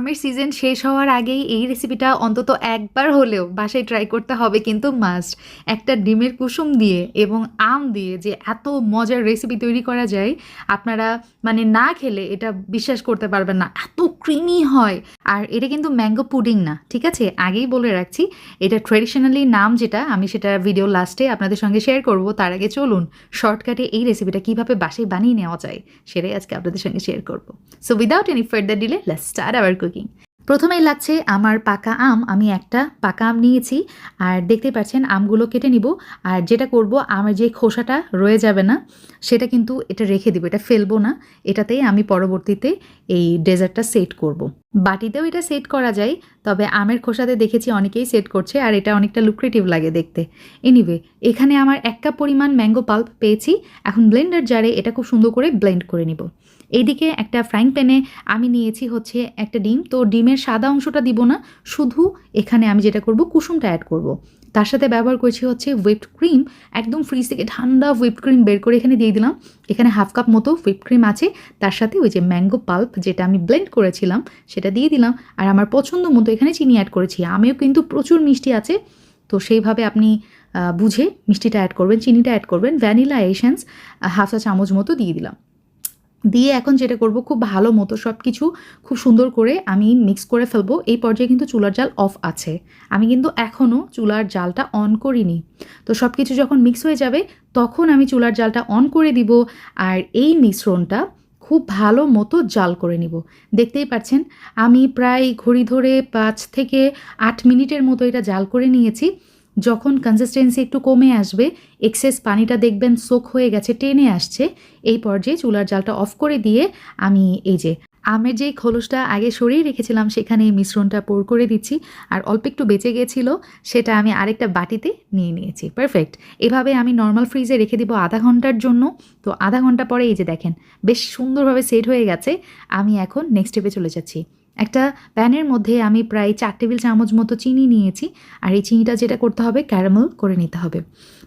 আমের সিজন শেষ হওয়ার আগেই এই রেসিপিটা অন্তত একবার হলেও বাসায় ট্রাই করতে হবে কিন্তু মাস্ট একটা ডিমের কুসুম দিয়ে এবং আম দিয়ে যে এত মজার রেসিপি তৈরি করা যায়, আপনারা মানে না খেলে এটা বিশ্বাস করতে পারবেন না। এত ক্রিমি হয়। আর এটা কিন্তু ম্যাঙ্গো পুডিং না, ঠিক আছে? আগেই বলে রাখছি, এটা ট্রেডিশনালি নাম যেটা, আমি সেটা ভিডিও লাস্টে আপনাদের সঙ্গে শেয়ার করব। তার আগে চলুন শর্টকাটে এই রেসিপিটা কীভাবে বাসায় বানিয়ে নেওয়া যায়, সেটাই আজকে আপনাদের সঙ্গে শেয়ার করব। So without any further delay let's start our cooking প্রথমেই লাগছে আমার পাকা আম, আমি একটা পাকা আম নিয়েছি, আর দেখতে পাচ্ছেন আমগুলো কেটে নিব, আর যেটা করব, আমার যে খোসাটা রয়ে যাবে না, সেটা কিন্তু এটা রেখে দিব, এটা ফেলব না, এটাতেই আমি পরবর্তীতে এই ডেজার্টটা সেট করব। বাটিতেও এটা সেট করা যায়, তবে আমের খোসাতে দেখেছি অনেকেই সেট করছে, আর এটা অনেকটা লুক্রেটিভ লাগে দেখতে এনিওয়ে এখানে আমার এক কাপ পরিমাণ ম্যাঙ্গো পাল্প পেয়েছি, এখন ব্লেন্ডার জারে এটা খুব সুন্দর করে ব্লেন্ড করে নিব এইদিকে একটা ফ্রাইং প্যানে আমি নিয়েছি হচ্ছে একটা ডিম। তো ডিমের সাদা অংশটা দিব না, শুধু এখানে আমি যেটা করব, কুসুমটা অ্যাড করব। তার সাথে ব্যবহার করছি হচ্ছে হুইপড ক্রিম একদম ফ্রিজ থেকে ঠান্ডা হুইপড ক্রিম বের করে এখানে দিয়ে দিলাম। এখানে হাফ কাপ মতো হুইপড ক্রিম আছে। তার সাথে ওই যে ম্যাঙ্গো পাল্প যেটা আমি ব্লেন্ড করেছিলাম, সেটা দিয়ে দিলাম। আর আমার পছন্দ মতো এখানে চিনি অ্যাড করেছি। আমিও কিন্তু প্রচুর মিষ্টি আছে। তো সেইভাবে আপনি বুঝে মিষ্টিটা অ্যাড করবেন, চিনিটা অ্যাড করবেন। ভ্যানিলা এসেন্স হাফ চা চামচ মতো দিয়ে দিলাম। দিয়ে এখন যেটা করব, খুব ভালো মতো সব কিছু খুব সুন্দর করে আমি মিক্স করে ফেলব। এই পর্যায়ে কিন্তু চুলার জাল অফ আছে। আমি কিন্তু এখনও চুলার জালটা অন করিনি। তো সব কিছু যখন মিক্স হয়ে যাবে, তখন আমি চুলার জালটা অন করে দিব আর এই মিশ্রণটা খুব ভালো মতো জাল করে নিব। দেখতেই পাচ্ছেন, আমি প্রায় ঘড়ি ধরে পাঁচ থেকে আট মিনিটের মতো এটা জাল করে নিয়েছি। যখন কনসিস্টেন্সি একটু কমে আসবে এক্সেস পানিটা দেখবেন সোক হয়ে গেছে, টেনে আসছে, এই পর্যায়ে চুলার জালটা অফ করে দিয়ে আমি এই যে আমের যেই খোলসটা আগে সরিয়ে রেখেছিলাম, সেখানে এই মিশ্রণটা পোর করে দিচ্ছি। আর অল্প একটু বেঁচে গিয়েছিল সেটা আমি আরেকটা বাটিতে নিয়ে নিয়েছি। পারফেক্ট এভাবে আমি নর্মাল ফ্রিজে রেখে দিব আধা ঘণ্টার জন্য। তো আধা ঘণ্টা পরে এই যে দেখেন, বেশ সুন্দরভাবে সেট হয়ে গেছে। আমি এখন নেক্সট স্টেপে চলে যাচ্ছি। একটা প্যানের মধ্যে আমি প্রায় চার টেবিল চামচ মতো চিনি নিয়েছি, আর এই চিনিটা যেটা করতে হবে, ক্যারামেল করে নিতে হবে।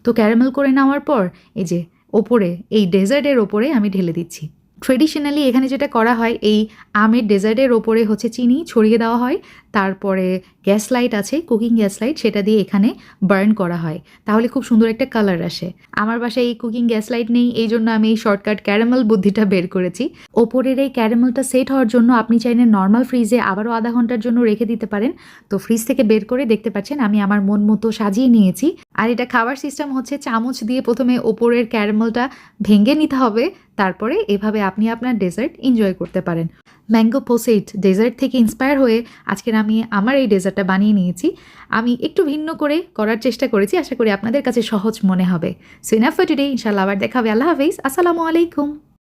তো ক্যারামেল করে নেওয়ার পর, এই যে ওপরে, এই ডেজার্টের ওপরে আমি ঢেলে দিচ্ছি। ট্রেডিশনালি এখানে যেটা করা হয়, এই আমের ডেজার্টের ওপরে হচ্ছে চিনি ছড়িয়ে দেওয়া হয় তারপরে গ্যাস লাইট আছে, কুকিং গ্যাস লাইট, সেটা দিয়ে এখানে বার্ন করা হয়। তাহলে খুব সুন্দর একটা কালার আসে। আমার বাসায় এই কুকিং গ্যাস লাইট নেই, এই জন্য আমি এই শর্টকাট ক্যারামেল বুদ্ধিটা বের করেছি। ওপরের এই ক্যারামেলটা সেট হওয়ার জন্য আপনি চাইলে নর্মাল ফ্রিজে আবারও আধা ঘণ্টার জন্য রেখে দিতে পারেন। তো ফ্রিজ থেকে বের করে দেখতে পাচ্ছেন, আমি আমার মন মতো সাজিয়ে নিয়েছি। আর এটা খাবার সিস্টেম হচ্ছে, চামচ দিয়ে প্রথমে ওপরের ক্যারামেলটা ভেঙে নিতে হবে, তারপরে এভাবে আপনি আপনার ডেজার্ট এনজয় করতে পারেন। ম্যাঙ্গো পোসেট, ডেজার্ট থেকে ইন্সপায়ার হয়ে আজকের আমি আমার এই ডেজার্টটা বানিয়ে নিয়েছি। আমি একটু ভিন্ন করে করার চেষ্টা করেছি। আশা করি আপনাদের কাছে সহজ মনে হবে। সো ইনাফ টুডে ইনশাল্লাহ আবার দেখা হবে। আল্লাহ হাফিজ। আসসালামু আলাইকুম।